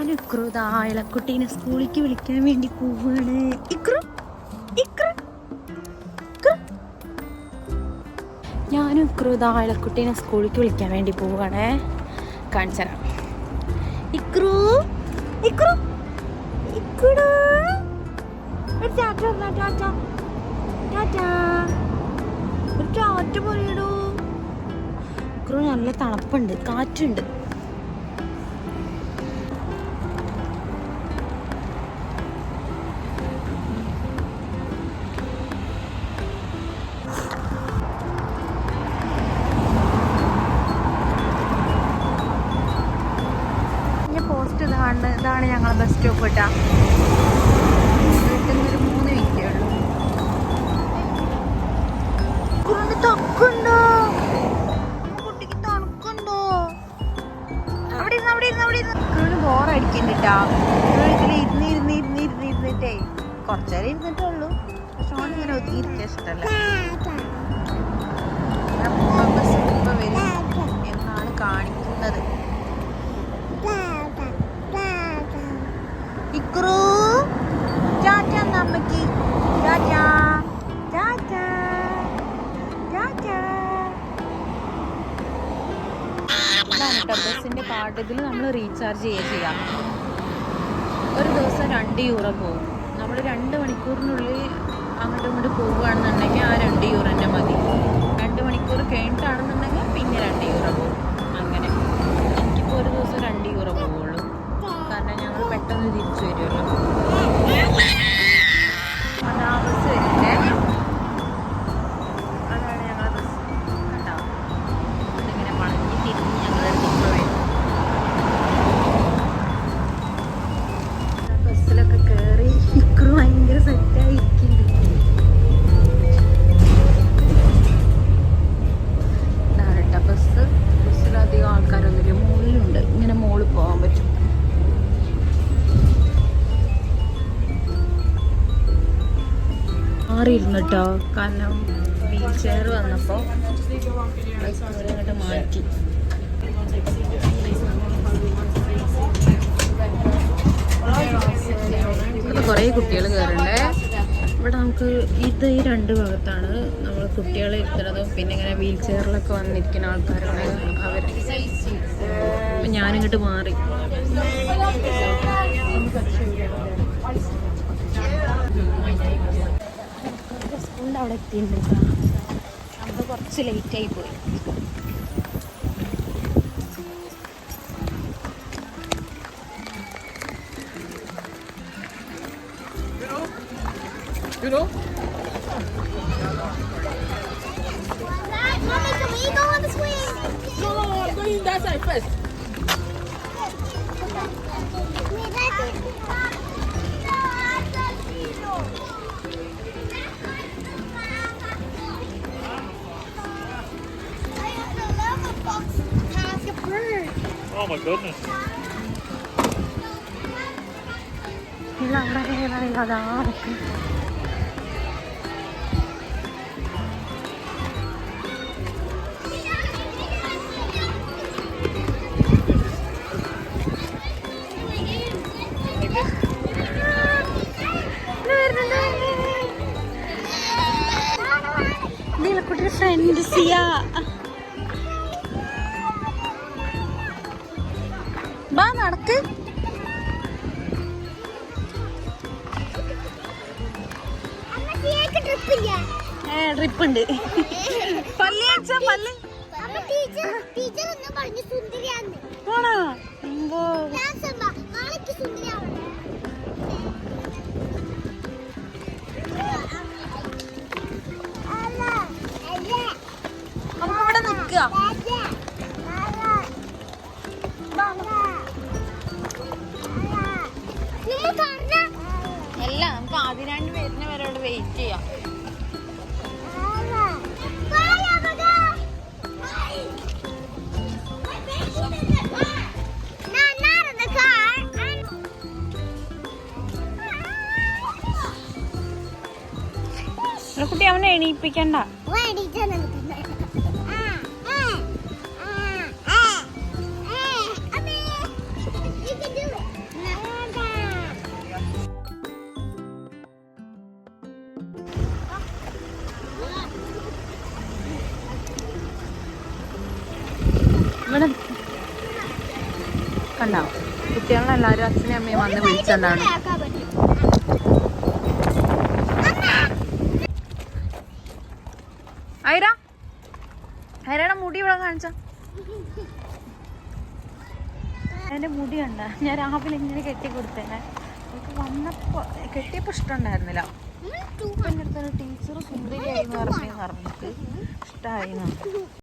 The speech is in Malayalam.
ഞാൻ ഇക്രു സ്കൂളിലേക്ക് വിളിക്കാൻ വേണ്ടി പോവാണ്. ഞാനും ഇക്രുതാ ഇളക്കുട്ടീനെ സ്കൂളിലേക്ക് വിളിക്കാൻ വേണ്ടി പോവാണ്. കാണിച്ചരാം ഇക്രു പറയടൂ ഇക്രു നല്ല തണുപ്പുണ്ട് കാറ്റുണ്ട്. പോസ്റ്റ് ഇതാണ് ഞങ്ങളെ ബസ് സ്റ്റോപ്പ് കേട്ടാ വീട്ടിൽ മൂന്ന് മിനിറ്റേ ഉള്ളൂ. അവിടെ അവിടെ ഉള്ളൂ എന്നാണ് കാണിക്കുന്നത്. ഇതാണ് കേട്ടോ ബസ്സിന്റെ കാർഡ് ഇതിൽ നമ്മൾ റീചാർജ് ചെയ്യുക ചെയ്യാം. ഒരു ദിവസം രണ്ട് യൂറോ പോകും. നമ്മൾ രണ്ട് മണിക്കൂറിനുള്ളിൽ അങ്ങോട്ടും ഇങ്ങോട്ട് പോവുകയാണെന്നുണ്ടെങ്കിൽ മാറിയിരുന്നു കേട്ടോ കാരണം വീൽ ചെയർ വന്നപ്പോൾ അങ്ങോട്ട് മാറ്റി. ഇവിടെ കുറേ കുട്ടികൾ കയറണ്ടേ ഇവിടെ നമുക്ക് ഇത് ഈ രണ്ട് ഭാഗത്താണ് നമ്മൾ കുട്ടികളെ ഇരുത്തുന്നതും പിന്നെ ഇങ്ങനെ വീൽ ചെയറിലൊക്കെ വന്നിരിക്കുന്ന ആൾക്കാരാണ് അവർ ഞാനിങ്ങോട്ട് മാറി. സ്കൂളിന്റെ അവിടെ എത്തിയിട്ടുണ്ട് നമ്മൾ കുറച്ച് ലേറ്റ് ആയി പോയി Mommy, can we go on the swing? No, no, I'm going that side first. Wait, that's it. Oh my goodness. നിൽക്കും നീലക്കുട്ടിയുടെ ഫ്രണ്ട് സിയ അമ്പോ. നടക്ക്. നാളേക്ക് സുന്ദരിയാവണം. അല്ല അല്ല. നമുക്ക് ഇവിടെ നിൽക്കുക അല്ല നമുക്ക് ആദ്യരാണ്ട് വരുന്ന വരെ അവിടെ വെയിറ്റ് ചെയ്യാം. കുട്ടി അവനെ എണീപ്പിക്കണ്ട. ഇവിടെ കണ്ടോ? കുട്ടികളെല്ലാവരും അച്ഛനും അമ്മയും വന്ന് വിളിച്ചതാണ്. പറ്റും ഐറ മുടി ഇവിടെ കാണിച്ച. എന്റെ മുടി കണ്ട? ഞാൻ രാവിലെ ഇങ്ങനെ കെട്ടി കൊടുത്തേനെ എനിക്ക് വന്നപ്പോ കെട്ടിയപ്പോ ഇഷ്ടമുണ്ടായിരുന്നില്ല. ടീച്ചർ സുന്ദരിയായി പറഞ്ഞു പറഞ്ഞിട്ട് ഇഷ്ടമായി